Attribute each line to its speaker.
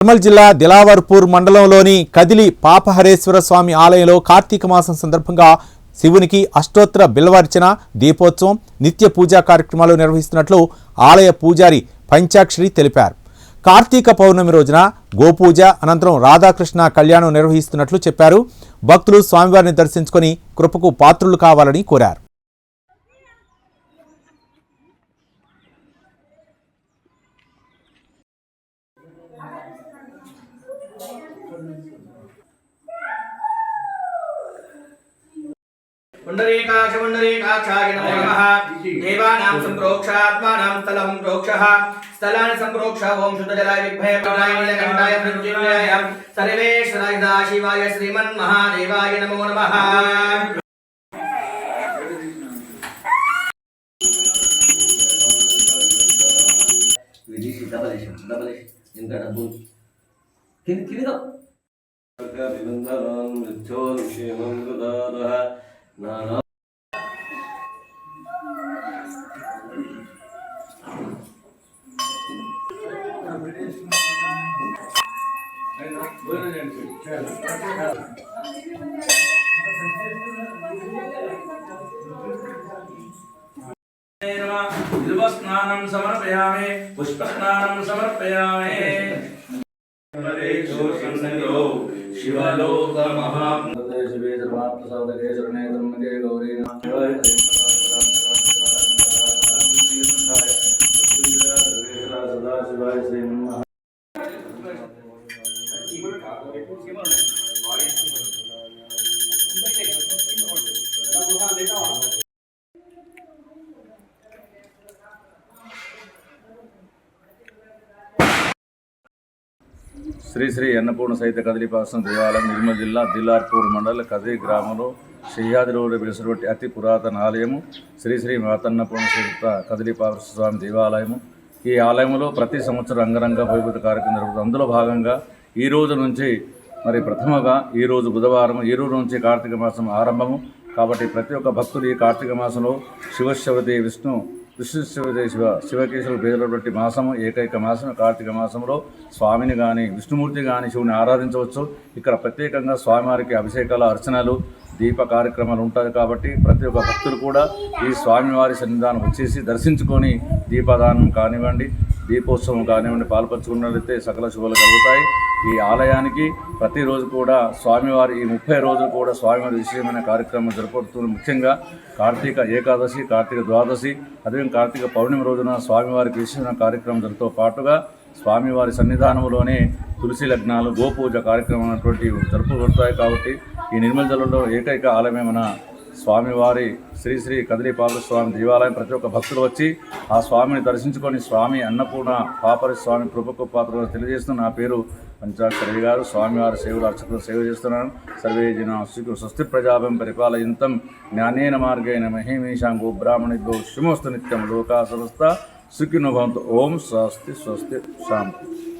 Speaker 1: నిర్మల్ జిల్లా దిలావర్పూర్ మండలంలోని కదిలి పాపహరేశ్వర స్వామి ఆలయంలో కార్తీక మాసం సందర్భంగా శివునికి అష్టోత్తర బిల్వార్చన దీపోత్సవం నిత్య పూజా కార్యక్రమాలు నిర్వహిస్తున్నట్లు ఆలయ పూజారి పంచాక్షరి తెలిపారు. కార్తీక పౌర్ణమి రోజున గోపూజ అనంతరం రాధాకృష్ణ కళ్యాణం నిర్వహిస్తున్నట్లు చెప్పారు. భక్తులు స్వామివారిని దర్శించుకొని కృపకు పాత్రులు కావాలని కోరారు.
Speaker 2: पुण्डरीकाक्ष पुण्डरीकाक्षाय नमो नमः देवानां सम्प्रोक्षात्मानां स्थलं प्रोक्षः स्थलानि सम्प्रोक्ष ॐ शुद्धजलाय विद्महे प्राणाय नीलकण्ठाय मृत्युञ्जयाय सर्वेश्वराय सदाशिवाय श्रीमन्महादेवाय नमो नमः
Speaker 3: విదేశీ డబల్ వేసాం డబల్ వేసి ఇంకా డబ్బు కింద కింద
Speaker 4: నిబంధనాన్ మృత్యోన్క్షేమం
Speaker 5: ना स्नानं समर्पयामि पुष्पस्नानं समर्पयामि। परेशो संसंगो शिवलोकमहाप्रदेशवे सर्वात्मसाधके शरणे శ్రీ శ్రీ అన్నపూర్ణ సహిత కదిలిపాసం దేవాలయం నిర్మల్ జిల్లా దిల్లార్పూర్ మండల కదిరి గ్రామంలో శ్రీయాది రోడ్డు అతి పురాతన ఆలయము శ్రీ శ్రీ మాతన్నపురం సహిత కదిలిపాస స్వామి దేవాలయము. ఈ ఆలయంలో ప్రతి సంవత్సరం అంగరంగ వైభూత కార్యక్రమం జరుగుతుంది. అందులో భాగంగా ఈ రోజు నుంచి మరి ప్రథమగా ఈ రోజు బుధవారం ఈ రోజు నుంచి కార్తీక మాసం ఆరంభము. కాబట్టి ప్రతి ఒక్క భక్తులు ఈ కార్తీక మాసంలో శివశివతి విష్ణు విష్ణు శివదే శివ శివకేశవులు పేదలటువంటి మాసము ఏకైక మాసం కార్తీక మాసంలో స్వామిని కానీ విష్ణుమూర్తి కానీ శివుని ఆరాధించవచ్చు. ఇక్కడ ప్రత్యేకంగా స్వామివారికి అభిషేకాలు అర్చనలు దీప కార్యక్రమాలు ఉంటాయి కాబట్టి ప్రతి ఒక్క భక్తులు కూడా ఈ స్వామివారి సన్నిధానం వచ్చేసి దర్శించుకొని దీపదానం కానివ్వండి దీపోత్సవం కానివ్వండి పాల్పంచుకున్నట్లయితే సకల శుభాలు కలుగుతాయి. ఈ ఆలయానికి ప్రతిరోజు కూడా స్వామివారి ఈ ముప్పై రోజులు కూడా స్వామివారి విశేషమైన కార్యక్రమం జరుపుతుంది ముఖ్యంగా కార్తీక ఏకాదశి కార్తీక ద్వాదశి అదే కార్తీక పౌర్ణమి రోజున స్వామివారికి విశేషమైన కార్యక్రమం జరుగుతూ పాటుగా స్వామివారి సన్నిధానంలోనే తులసి లగ్నాలు గోపూజ కార్యక్రమం అనేటువంటి జరుపుకుంటాయి కాబట్టి ఈ నిర్మల్ జలంలో ఏకైక ఆలయమే మన స్వామివారి శ్రీ శ్రీ కదిలి స్వామి దేవాలయం ప్రతి ఒక్క భక్తులు వచ్చి ఆ స్వామిని దర్శించుకొని స్వామి అన్నపూర్ణ పాపరి స్వామి కృపకు పాత్ర తెలియజేస్తున్న నా పేరు పంచాక్షరి గారు. స్వామివారి సేవలు అర్చకులు సేవ చేస్తున్నాను సర్వే జన స్వస్తి ప్రజాభం పరిపాలయంతం. జ్ఞానేన మార్గేణ బ్రాహ్మణి గోబ్రాహ్మణిభ్యో శుమోస్తు నిత్యం లోకా సమస్త సుఖినోభవంతు ఓం స్వస్తి స్వస్తి శాంతి.